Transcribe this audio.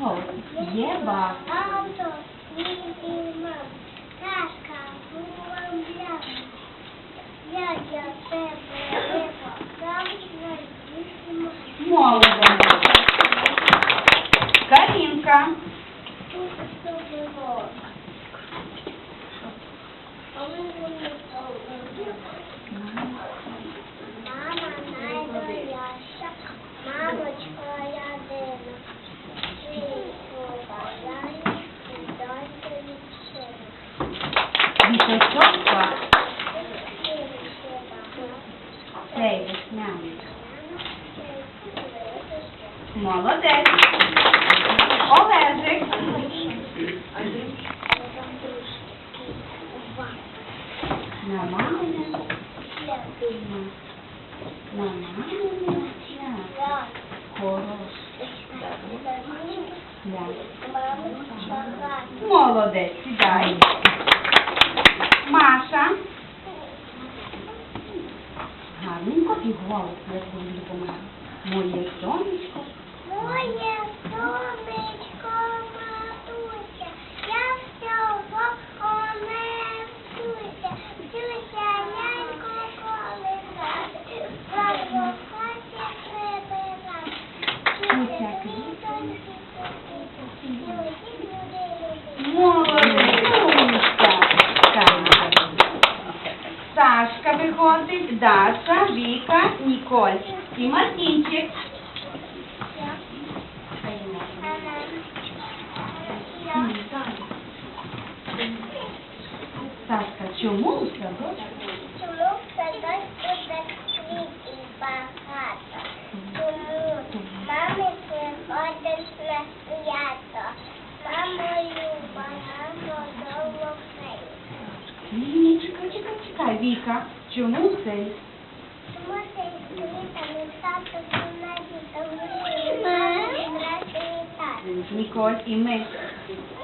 Голосно. Є. Авто, мій мам, кашка, була бляха. Я для тебе риба, там Молодець. Карінка. Тут Цей весняний. Це Молодець. Олежик. На мамине. На мамине. Хорош. Молодець, сідай. Маша. І голос я тобі допомагаю. Моє сонечко. Моє сонечко, виходить, Даша, Віка, Ніколь і Мартінчик. Сашка, чому у садочку? Чому в садочку так квітів багато? Тому мами приходять на свято. Мамою багато довго хай. Ні, чекай, чекай, чекай. Віка, de não sei. Nicole e Mestre.